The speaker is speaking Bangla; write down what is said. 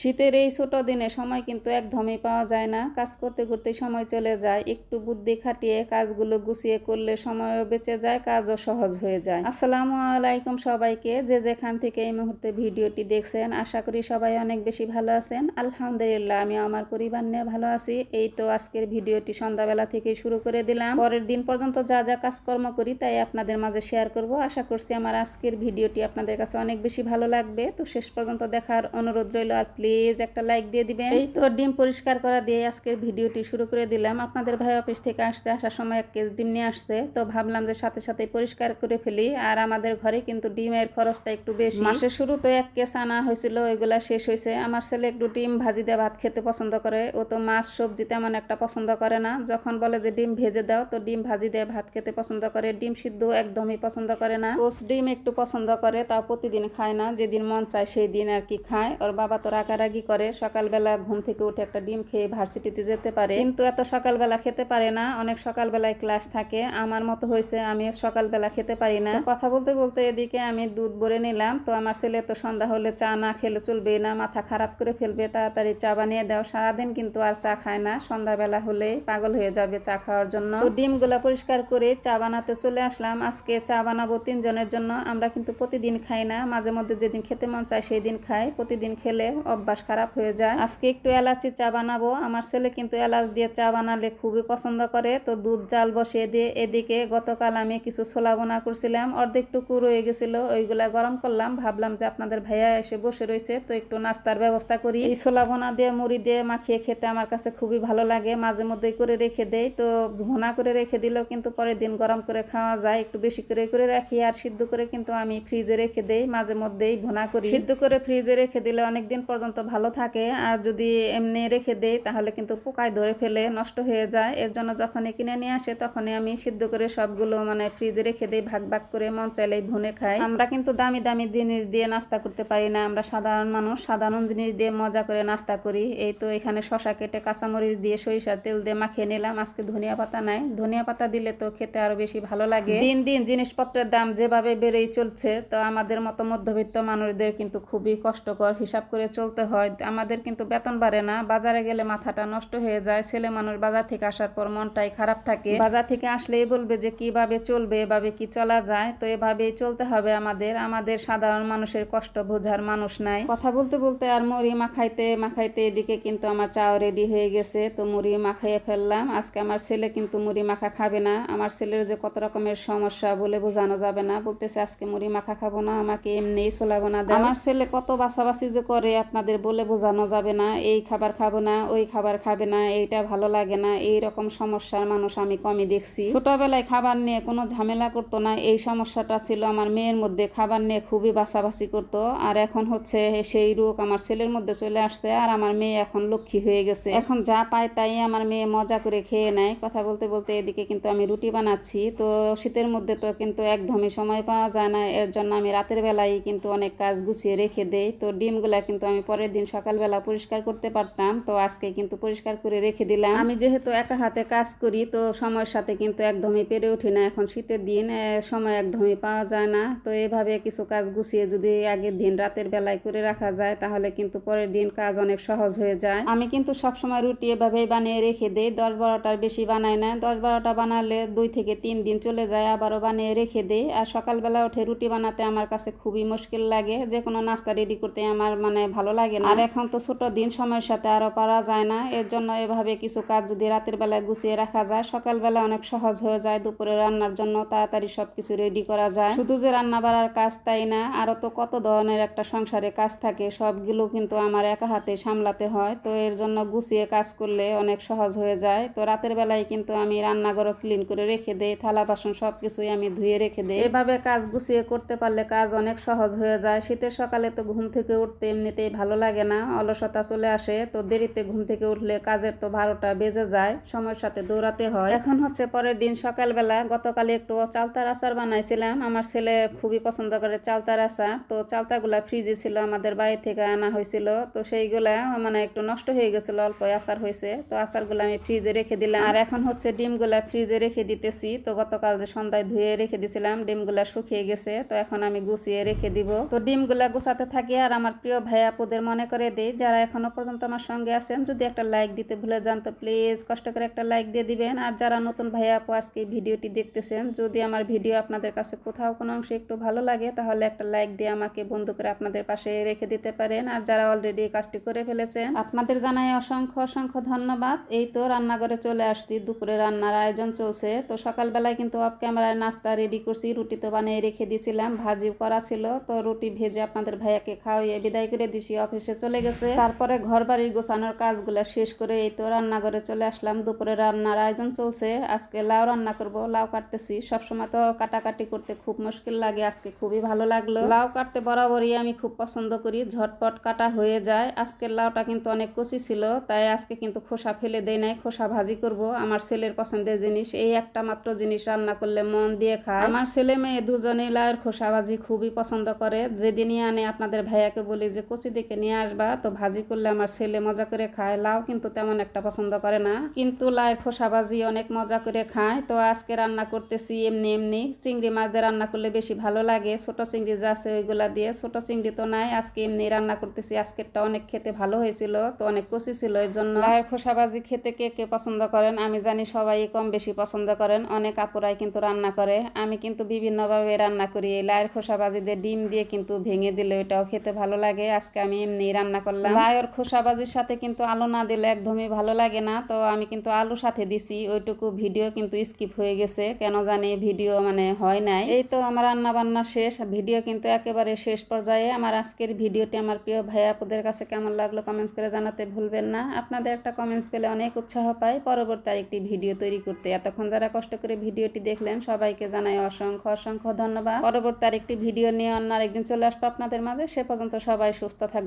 শীতের এই ছোট দিনে সময় কিন্তু একদমই পাওয়া যায় না। কাজ করতে করতে সময় চলে যায়। একটু বুদ্ধি খাটিয়ে কাজগুলো গুছিয়ে করলে সময়ও বেঁচে যায়, কাজও সহজ হয়ে যায়। আসসালামু আলাইকুম সবাইকে। যে যেখান থেকে এই মুহূর্তে ভিডিওটি দেখছেন, আশা করি সবাই অনেক বেশি ভালো আছেন। আলহামদুলিল্লাহ আমি আমার পরিবার নিয়ে ভালো আছি। এই তো আজকের ভিডিওটি সন্ধ্যাবেলা থেকে শুরু করে দিলাম। পরের দিন পর্যন্ত যা যা কাজকর্ম করি, তাই আপনাদের মাঝে শেয়ার করব। আশা করছি আমার আজকের ভিডিওটি আপনাদের কাছে অনেক বেশি ভালো লাগবে। তো শেষ পর্যন্ত দেখার অনুরোধ রইল আর প্লিজ একটা লাইক দিয়ে দিবেন। এই তো ডিম পরিষ্কার করা দিয়ে আজকের ভিডিওটি শুরু করে দিলাম। আপনাদের ভাই অফিস থেকে আসতে আসার সময় এক কেজি ডিম নিয়ে আসছে। তো ভাবলাম যে সাথে সাথে পরিষ্কার করে ফেলি। আর আমাদের ঘরে কিন্তু ডিমের খরচটা একটু বেশি। মাসের শুরুতে এক কেস আনা হয়েছিল ওইগুলা শেষ হয়েছে। আমার ছেলে একটু ডিম ভাজি দিয়ে ভাত খেতে পছন্দ করে। ও তো মাছ সবজি তেমন একটা পছন্দ করে না। যখন বলে যে ডিম ভেজে দাও তো ডিম ভাজি দিয়ে ভাত খেতে পছন্দ করে। ডিম সিদ্ধ একদমই পছন্দ করে না। পোস্ট ডিম একটু পছন্দ করে তাও প্রতিদিন খায় না। যেদিন মন চায় সেই দিন আর কি খায়। ওর বাবা তো রাগারাগি করে, সকালবেলা ঘুম থেকে উঠে একটা ডিম খেয়ে ভার্সিটিতে যেতে পারে। কিন্তু এত সকালবেলা খেতে পারে না, অনেক সকালবেলায় ক্লাস থাকে। আমার মতো হয়েছে আমি সকালবেলা খেতে পারি না। কথা বলতে বলতে এদিকে আমি দুধ ভরে নিলাম। তো আমার ছেলে তো সন্ধ্যা হলে চা না খেলে চলবে না, মাথা খারাপ করে ফেলবে, তাড়াতাড়ি চা বানিয়ে দাও। সারাদিন কিন্তু আর চা খায় না, সন্ধ্যাবেলা হলে পাগল হয়ে যাবে চা খাওয়ার জন্য। তো ডিমগুলা পরিষ্কার করে চা বানাতে চলে আসলাম। আজকে চা বানাবো তিনজনের জন্য, আমরা কিন্তু প্রতিদিন খাই না। মাঝে মধ্যে যেদিন খেতে মন চায় সেই দিন খাই। প্রতিদিন খেলে অভ্যাস খারাপ হয়ে যায়। আজকে একটু এলাচি চা বানাবো। আমার ছেলে কিন্তু এলাচ দিয়ে চা বানালে খুবই পছন্দ করে। তো দুধ, জাল বসিয়ে দিয়ে এদিকে গতকাল আমি কিছু ছোলা বোনা করছিলাম। অর্ধেকটুকু রয়ে গেছিল, ওইগুলা গরম করলাম। ভাবলাম যে আপনাদের ভাইয়া এসে বসে রয়েছে, তো একটু নাস্তার ব্যবস্থা করি। এই ছোলা বোনা দিয়ে, মুড়ি দিয়ে মাখিয়ে খেতে আমার কাছে খুবই ভালো লাগে। মাঝে মধ্যেই করে রেখে দেই। তো ভোনা করে রেখে দিলেও কিন্তু পরের দিন গরম করে খাওয়া যায়। একটু বেশি করে করে রাখি আর সিদ্ধ করে কিন্তু আমি ফ্রিজে রেখে দেই। মাঝে মধ্যেই ভোনা করি। সিদ্ধ করে ফ্রিজে রেখে দিলে অনেক দিন পর্যন্ত ভালো থাকে। আর যদি এমনি রেখে দেই, তাহলে কিন্তু পোকায় ধরে ফেলে নষ্ট হয়ে যায়। এর জন্য যখনই কিনে নিয়ে আসে, তখনই আমি সিদ্ধ করে সবগুলো মানে ফ্রিজে রেখে দিই, ভাগ ভাগ করে মন চাইলেই ভুনে খাই। আমরা কিন্তু দামি দামি জিনিস দিয়ে নাস্তা করতে পারি না। আমরা সাধারণ মানুষ, সাধারণ জিনিস দিয়ে মজা করে নাস্তা করি। এই তো এখানে শশা কেটে কাঁচামরিচ দিয়ে সরিষার তেল দিয়ে মাখিয়ে নিলাম। আজকে ধনিয়া পাতা নাই। ধনিয়া পাতা দিলে তো খেতে আরও বেশি ভালো লাগে। দিন দিন জিনিসপত্রের দাম যেভাবে বেড়েই চলছে, তো আমাদের মতো মধ্যবিত্ত মানুষদের কিন্তু খুবই কষ্টকর। হিসাব করে চলতে হয়, আমাদের কিন্তু বেতন বাড়ে না। বাজারে গেলে মাথাটা নষ্ট হয়ে যায়। ছেলে মানুষ বাজার থেকে আসার পর মনটাই খারাপ থাকে। বাজার থেকে আসলেই বলবে যে, কীভাবে চলবে? এভাবে কি চলা যায়? তো এভাবেই চলতে হবে আমাদের। আমাদের সাধারণ মানুষের কষ্ট বোঝার মানুষ নাই। কথা বলতে বলতে আর মুড়ি মাখাইতে মাখাইতে এদিকে কিন্তু আমার চাও রেডি হয়ে গেছে। তো মুড়ি মাখাইয়ে ফেললাম। আজকে আমার ছেলে কিন্তু মুড়ি মাখা খাবে না। আমার ছেলের যে কত রকমের সমস্যা বলে বোঝানো যাবে না। বলতেছে, আজকে মুড়ি মাখা খাব না। আমাকে এমনিই চলাবো না। আমার ছেলে কত বাছাবাছি যে করে আপনাদের বলে বোঝানো যাবে না, এই খাবার খাব না, ওই খাবার খাবে না, এইটা ভালো লাগে না, এই রকম সমস্যার মানুষ আমি কমই দেখছি। ছোটবেলায় খাবার নিয়ে কোনো ঝামেলা করতো না, এই সমস্যাটা ছিল আমার মেয়ের মধ্যে, খাবার নিয়ে খুবই বাছাবাছি করতো। আর এখন হচ্ছে সেই রোগ আমার ছেলের মধ্যে চলে আসছে আর আমার মেয়ে এখন লক্ষ্মী হয়ে গেছে। এখন যা পায় তাই আমার মেয়ে মজা করে খেয়ে নেয়। কথা বলতে বলতে এদিকে কিন্তু আমি রুটি বানাচ্ছি, তো শীতের মধ্যে তো কিন্তু একদমই সময় পাওয়া যায় না, এর জন্য আমি রাতের বেলায় কিন্তু অনেক কাজ গুছিয়ে রেখে দেই। তো ডিমগুলা কিন্তু আমি পরের দিন সকালবেলা পরিষ্কার করতে পারতাম। তো আজকে কিন্তু পরিষ্কার করে রেখে দিলাম। আমি যেহেতু একা হাতে কাজ করি তো সময়ের সাথে কিন্তু একদমই পেরে উঠি না। এখন শীতের দিন সময় একদমই পাওয়া যায় না। তো এভাবে কিছু কাজ গুছিয়ে যদি আগের দিন রাতের বেলায় করে রাখা যায় তাহলে কিন্তু পরের দিন কাজ অনেক সহজ হয়ে যায়। আমি কিন্তু সবসময় রুটি এভাবেই বানিয়ে রেখে দেই। দশ বারোটার বেশি বানাই না। দশ বারোটা বানালে দুই থেকে তিন দিন চলে যায় আবারও বানিয়ে রেখে দেই। আর সকালবেলা উঠে রুটি বানাতে আমার কাছে খুবই মুশকিল লাগে। যে কোনো নাস্তা রেডি করতে আমার মানে ভালো লাগে না। আর এখন তো ছোট দিন সময়ের সাথে আরও পারা যায় না। এর জন্য এভাবে কিছু কাজ যদি রাতের বেলায় গুছিয়ে রাখা যায়, সকালবেলা অনেক সহজ হয়ে যায়। দুপুরে রান্নার জন্য তাড়াতাড়ি সবকিছু রেডি করা যায়। শুধু যে রান্না বাড়ার কাজ তাই না, আরও তো কত ধরনের একটা সংসারে কাজ থাকে। সবগুলো কিন্তু আমার একা হাতে সামলাতে হয়। তো এর জন্য গুছিয়ে কাজ করলে অনেক সহজ হয়ে যায়। তো রাতের বেলায় কিন্তু আমি রান্নাঘরও ক্লিন করে রেখে দেই। থালা, বাসন সবকিছুই আমি ধুয়ে রেখে দেই। এভাবে কাজ গুছিয়ে করতে পারলে কাজ অনেক সহজ হয়ে যায়। শীতের সকালে তো ঘুম থেকে উঠতে এমনিতেই ভালো লাগে না, অলসতা চলে আসে, তো দেরিতে ঘুম থেকে উঠলে কাজের তো বারোটা বেজে যায়, সময়ের সাথে দৌড়াতে হয়। এখন হচ্ছে পরের দিন সকালবেলা গতকালে একটু চালতার আচার বানাইছিলাম, আমার ছেলে খুবই পছন্দ করে চালতার আচার, তো চালতাগুলা ফ্রিজে ছিল, আমাদের বাড়ি থেকে আনা হয়েছিল, তো সেইগুলা মানে একটু নষ্ট হয়ে গেছিল অল্প আচার হয়েছে, তো আচারগুলো আমি ফ্রিজে রেখে দিলাম। আর এখন হচ্ছে ডিমগুলা ফ্রিজে রেখে দিতেছি, তো গতকাল যে সন্ধ্যায় ধুয়ে রেখে দিছিলাম, ডিমগুলা শুকিয়ে গেছে, তো এখন আমি গুছিয়ে রেখে দিব। তো ডিমগুলা গুছাতে থাকি আর আমার প্রিয় ভাই আপুদের মনে করে দেই, যারা এখনও পর্যন্ত আমার সঙ্গে আছেন, যদি একটা লাইক দিতে ভুলে যান, তো প্লিজ কষ্ট করে একটা লাইক দিয়ে দিবেন। আর যারা নতুন ভাইয়া আপু আজকে ভিডিওটি দেখতেছেন, যদি আমার ভিডিও আপনাদের কাছে কোথাও কোনো অংশে একটু ভালো লাগে, তাহলে একটা লাইক দিয়ে আমাকে বন্ধু করে আপনাদের পাশে রেখে দিতে পারেন। আর যারা অলরেডি কাজটি করে ফেলেছেন, আপনাদের জানাই অসংখ্য অসংখ্য ধন্যবাদ। এই তো রান্নাঘরে চলে আসছি, দুপুরে রান্নার আয়োজন চলছে। তো সকালবেলায় কিন্তু অফ ক্যামেরায় নাস্তা রেডি করছি, রুটি তো বানিয়ে রেখে দিয়েছিলাম ভাজি করা ছিল। তো রুটি ভেজে আপনাদের ভাইয়াকে খাওয়াইয়ে বিদায় করে দিছি অফিসে চলে গেছে। তারপরে ঘর বাড়ির গোছানোর কাজগুলো শেষ করে এই তো রান্নাঘরে চলে আসলাম। দুপুরে রান্নার আয়োজন চলছে। আজকে লাউ রান্না করব। লাউ কাটতেছি। সবসময় তো কাটাকাটি করতে খুব মুশকিল লাগে। আজকে খুবই ভালো লাগল। লাউ কাটতে বরাবরই আমি খুব পছন্দ করি। ঝটপট কাটা হয়ে যায়। আজকের লাউটা কিন্তু অনেক কচি ছিল, তাই আজকে কিন্তু খোসা ফেলে দেয় নাই। খোসা ভাজি করব। আমার ছেলের পছন্দের জিনিস। এই একটা মাত্র জিনিস রান্না করলে মন দিয়ে খায়। আমার ছেলে মেয়ে দুজনেই লাউয়ের খোসা ভাজি খুবই পছন্দ করে। যেদিনই আনে, আপনাদের ভাইয়াকে বলি যে, কচি দিকে নিয়ে আসবা, তো ভাজি করলে আমার ছেলে মজা করে খায়। লাউ কিন্তু তেমন একটা পছন্দ করে না। কিন্তু লাউয়ের খোসা ভাজি অনেক মজা করে খায়। তো আজকে রান্না করতেছি এমনি এমনি। চিংড়ি মাছ দিয়ে রান্না করলে বেশি ভালো লাগে। ছোট চিংড়ি যা আছে ওইগুলা দিয়ে। ছোট চিংড়ি তো নাই, আজকে এমনি রান্না করতেছি। আজকেরটা অনেক খেতে ভালো হয়েছিল, তো অনেক কচি ছিল এর জন্য লাউয়ের খোসা ভাজি খেতে কে কে পছন্দ করেন? আমি জানি সবাই কম বেশি পছন্দ করেন। অনেক আপুরাই কিন্তু রান্না করে। আমি কিন্তু বিভিন্নভাবে রান্না করি। এই লাউয়ের খোসা ভাজি দিয়ে ডিম দিয়ে কিন্তু ভেঙে দিলে ওইটাও খেতে ভালো লাগে। আজকে আমি এমনি রান্না করলাম। লাউয়ের খোসা ভাজির সাথে কিন্তু আলু না দিলে একদমই ভালো লাগে না। তো আমি কিন্তু আলু সাথে দিছি, ওইটুকু ভিডিও কিন্তু স্কিপ হয়ে গেছে। কেন জানি ভিডিও মানে হয় নাই। এই তো আমার রান্না বান্না শেষ। ভিডিও কিন্তু একেবারে শেষ পর্যায়ে। আমার আজকের ভিডিওটি আমার প্রিয় ভাই আপুদের কাছে কেমন লাগল কমেন্টস করে জানাতে ভুলবেন না। আপনাদের একটা কমেন্টস পেলে অনেক উৎসাহ পাই। পরবর্তী আরেকটি ভিডিও তৈরি করতে। এতক্ষণ যারা কষ্ট করে ভিডিওটি দেখলেন, সবাইকে জানাই অসংখ্য অসংখ্য ধন্যবাদ। পরবর্তী আরেকটি ভিডিও নিয়ে অন্য আরেকদিন চলে আসব আপনাদের মাঝে। সে পর্যন্ত সবাই সুস্থ